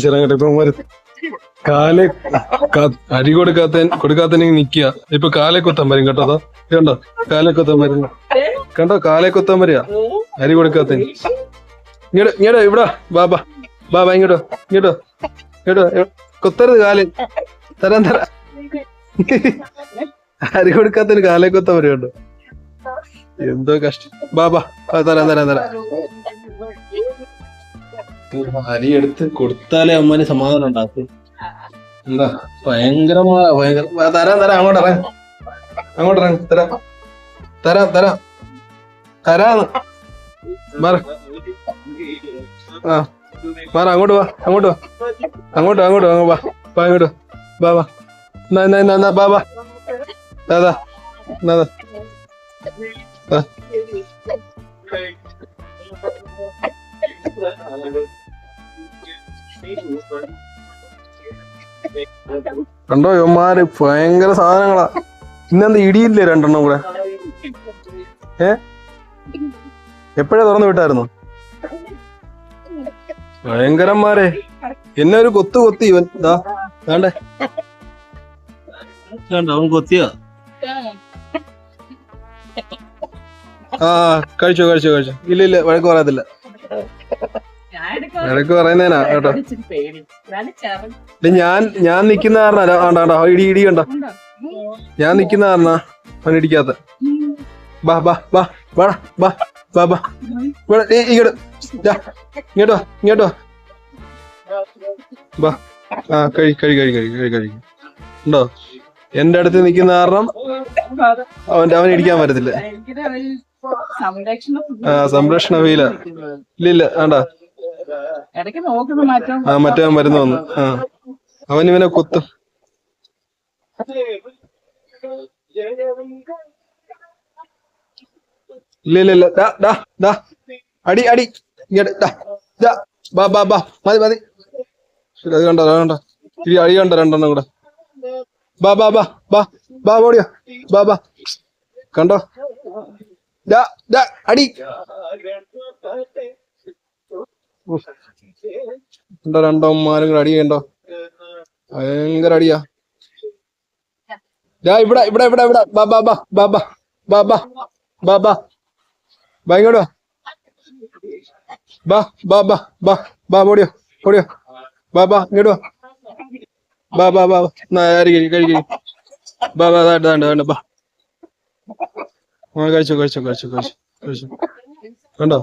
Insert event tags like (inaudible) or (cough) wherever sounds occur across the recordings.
ചെറുങ്ങട്ടെ ഇപ്പൊ കാലെ അരി കൊടുക്കാത്ത കൊടുക്കാത്തനെ നിക്കുക ഇപ്പൊ കാലെ കൊത്താൻ വരും കേട്ടോ അതാ. കണ്ടോ? കാലെ കൊത്താൻ വരും. കണ്ടോ? കാലെ കൊത്താൻ വരിക. അരി കൊടുക്കാത്ത ഇങ്ങോട്ട് ഇങ്ങോട്ടോ ഇവിടാ ബാബാ ബാബാ ഇങ്ങോട്ടോ ഇങ്ങോട്ടോ ഇങ്ങോട്ടോ കുത്തരുത് കാൽ. തരാൻ തരാ. അരി കൊടുക്കാത്തതിന് കാലെ കൊത്താൻ വരും എന്തോ കഷ്ടം. ബാബാ തരാൻ തരാൻ തരാം. തരാം അരി എടുത്ത് കൊടുത്താലേ അമ്മന് സമാധാനം ഉണ്ടാക്കും എന്താ? ഭയങ്കരമായ ഭയങ്കര തരാം തരാം അങ്ങോട്ട് ഇറങ്ങ. അങ്ങോട്ട് ഇറങ്ങ തരാം. തരാം തരാം. തരാന്ന്. പറ. ആ മാറ അങ്ങോട്ട് വാ അങ്ങോട്ട് വാ. അങ്ങോട്ട് അങ്ങോട്ട് വാ വാ. അങ്ങോട്ട് വാ. വാ എന്നാ എന്നാ എന്നാ, എന്നാ ബാ ബാ കണ്ടോ ഇവന്മാര്? ഭയങ്കര സാധനങ്ങളാ. ഇന്നെന്ത് ഇടിയില്ലേ രണ്ടെണ്ണം കൂടെ? ഏ? എപ്പോഴാ തുറന്നു വിട്ടായിരുന്നു? ഭയങ്കരന്മാരെ. എന്നെ ഒരു കൊത്തു കൊത്തി ഇവൻ. ഇതാ വേണ്ടേ? വേണ്ട അവൻ കൊത്തിയാ. ആ കഴിച്ചോ കഴിച്ചോ കഴിച്ചോ. ഇല്ല ഇല്ല വഴക്ക് പറയത്തില്ല. വഴക്ക് പറയുന്നേനാ കേട്ടോ. ഞാൻ ഞാൻ നിക്കുന്ന കാരണ ആണ്ടാ ഇടി ഇടി കണ്ടോ? ഞാൻ നിക്കുന്ന കാരണ അവൻ ഇടിക്കാത്ത. ബാ ബാ ബാ. വാടാ ബാ ബാ ബാ. ഇവിടെ ഇങ്ങോട്ട് ഇങ്ങോട്ട് ഇങ്ങോട്ട് ബാ. ആ കഴി കഴി കഴി കഴി കഴി കഴി. ഉണ്ടോ? എന്റെ അടുത്ത് നിൽക്കുന്ന കാരണം അവന്റെ അവൻ ഇടിക്കാൻ പറ്റത്തില്ല. സംരക്ഷണം ആ സംരക്ഷണ വീല ഇല്ല ആണ്ടാ ആ മറ്റേ മരുന്ന് വന്നു. ആ. അവൻ ഇവനെ കുത്തും. ഇല്ല അടി അടി. ബാ ബാ ബാ. മതി മതി. അത് കണ്ടോ അത് കണ്ടോ? അടി കണ്ടോ രണ്ടെണ്ണം കൂടെ? ബാ ബാ ബാ ബാ. ബാ ഓടിയോ. ബാ ബാ. കണ്ടോ? ഡാ അടി. എന്താ രണ്ടോ മാനും കൂടെ അടിയുണ്ടോ ഭയങ്കര അടിയാ ഞാ ഇവിടെ ഇവിടെ ഇവിടെ ഇവിടെ ബാബാ ബാബാ ബാബാ ബാബാ ബാ ബാ ബാ ബാ ബാ ഓടിയോ ഓടിയോ ബാബാ ഇങ്ങോട്ട് വാ ബാ ബാ കഴിക്കും കഴിക്കും ബാബാ അതാണ്ട് അതാണ്ട് വേണ്ട ബാ കഴിച്ചോ കഴിച്ചോ കഴിച്ചോ കഴിച്ചോ കഴിച്ചോ കണ്ടോ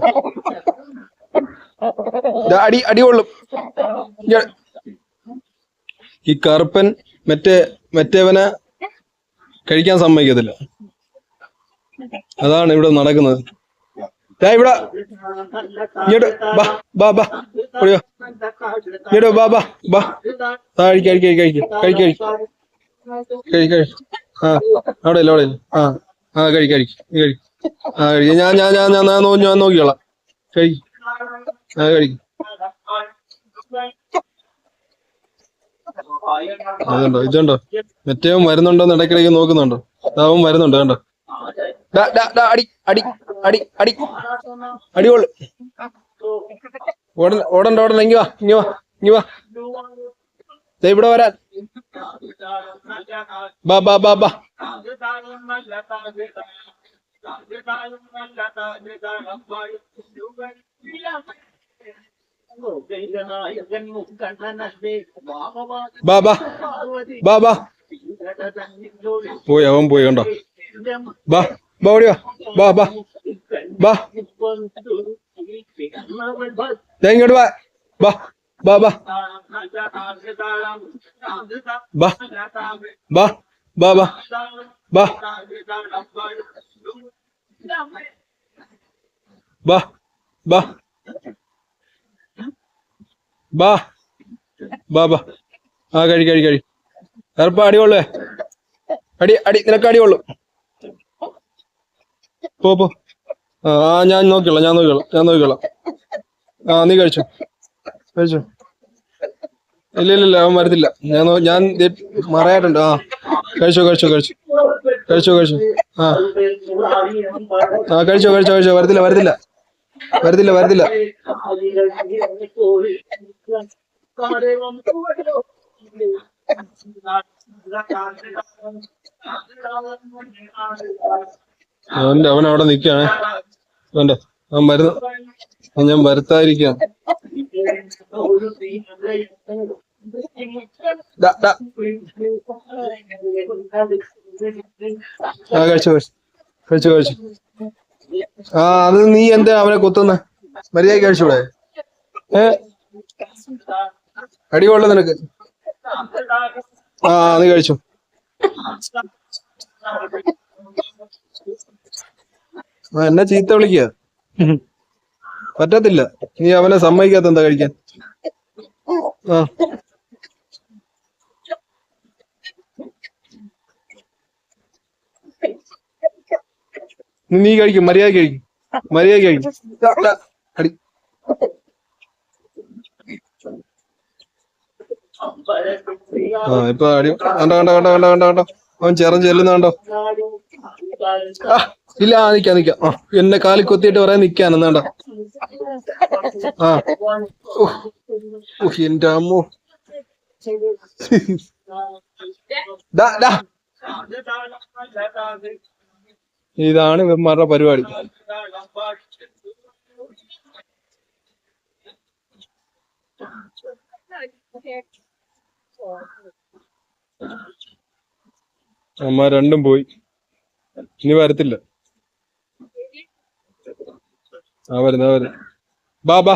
അടി അടി കൊള്ളും ഈ കറുപ്പൻ മറ്റേ മറ്റേവനെ കഴിക്കാൻ സമ്മതിക്കത്തില്ല. അതാണ് ഇവിടെ നടക്കുന്നത്. ഞാൻ ഇവിടെ. ഇങ്ങോട്ട് ബാ ബാ ബാ. ഓടിയോ. ഇങ്ങോട്ട് ബാ ബാ കഴിക്ക കഴിക്ക കഴിക്ക കഴിക്ക. കഴിക്ക കഴി കഴി ആ അവിടെ ഇല്ല അവിടെ ഇല്ല. ആ ആ കഴി കഴിക്കും കഴി ആ ഞാൻ ഞാൻ ഞാൻ ഞാൻ നോക്കി ഞാൻ നോക്കിക്കോളാം. കഴിക്കും. ആ കഴി ഇതുണ്ടോ മറ്റേവൻ വരുന്നുണ്ടോ ഇടയ്ക്കിടയ്ക്ക് നോക്കുന്നുണ്ടോ? അവൻ വരുന്നുണ്ട് കണ്ടോ? അടി അടി അടി അടി അടി. കൊള്ളു ഓടണ്ട ഓടണ്ട ഓടണ്ട. ഇങ്ങി വാ ഇങ്ങി വാ ഇങ്ങി വാ. ഇവിടെ വരാൻ. ബാ ബാ ബാ ബാ. ബാബാ ബാ ബാ പോയി അവൻ പോയി കണ്ടോ? ബാ ബാ ഓടിയോ ബാ ബാ. ബാ. ഇങ്ങോട്ട് വാ. ബാ ബാ. ബാ ബാ ബാ ബാ. ബാ. ബാ ബാ ബാ. ബാ. ബാ ബാ. ആ കഴി കഴി കഴി. കറുപ്പ അടി കൊള്ളേ അടി അടി നിനക്ക് അടി പോ പോ. ആ ഞാൻ നോക്കിക്കോളാം ഞാൻ നോക്കിക്കോളാം ഞാൻ നോക്കിക്കോളാം. ആ നീ കഴിച്ചോ? കഴിച്ചോ? ഇല്ല ഇല്ല ഇല്ല അവൻ വരത്തില്ല. ഞാൻ ഞാൻ മറയായിട്ടുണ്ട്. ആ കഴിച്ചോ കഴിച്ചോ കഴിച്ചോ. കഴിച്ചോ കഴിച്ചോ. ആ. ആ കഴിച്ചോ കഴിച്ചോ കഴിച്ചോ. വരത്തില്ല വരത്തില്ല. വരുന്നില്ല അവന്റെ അവൻ അവിടെ നിക്കാണ്. അവന്റെ അവൻ വരുന്നു. ഞാൻ വരുത്താതിരിക്കാം. കഴിച്ചു കഴിച്ചു. കഴിച്ചു കഴിച്ചു. ആ അത് നീ എന്താ അവനെ കൊത്തുന്ന? മര്യാദ കഴിച്ചൂടെ ഏ? അടികൊള്ള നിനക്ക്. ആ നീ കഴിച്ചു. എന്നെ ചീത്ത വിളിക്കുക പറ്റത്തില്ല. നീ അവനെ സമ്മതിക്കാത്ത എന്താ കഴിക്കാൻ? ആ. നീ- കഴിക്കും മര്യാദ കഴിക്കും. മര്യാദ കഴിക്കും. അടി. ആ ഇപ്പൊ അടി. കണ്ടോ കണ്ടോ കണ്ടോ കണ്ടോ കണ്ടോ കണ്ടോ. അവൻ ചേർന്ന് ചെല്ലുന്നുണ്ടോ ഇല്ല ആ നിക്കാം നിക്കാം. ആ എന്നെ കാലിൽ കൊത്തിയിട്ട് പറയാൻ നിക്കാൻ കണ്ടോ? ആ. എന്റെ അമ്മോ. (laughs) ഡാ, ഡാ. ഇതാണ് ഇവന്മാരുടെ പരിപാടി. അമ്മ രണ്ടും പോയി. ഇനി വരത്തില്ല. ആ വരുന്ന വരുന്ന. ബാ ബാ.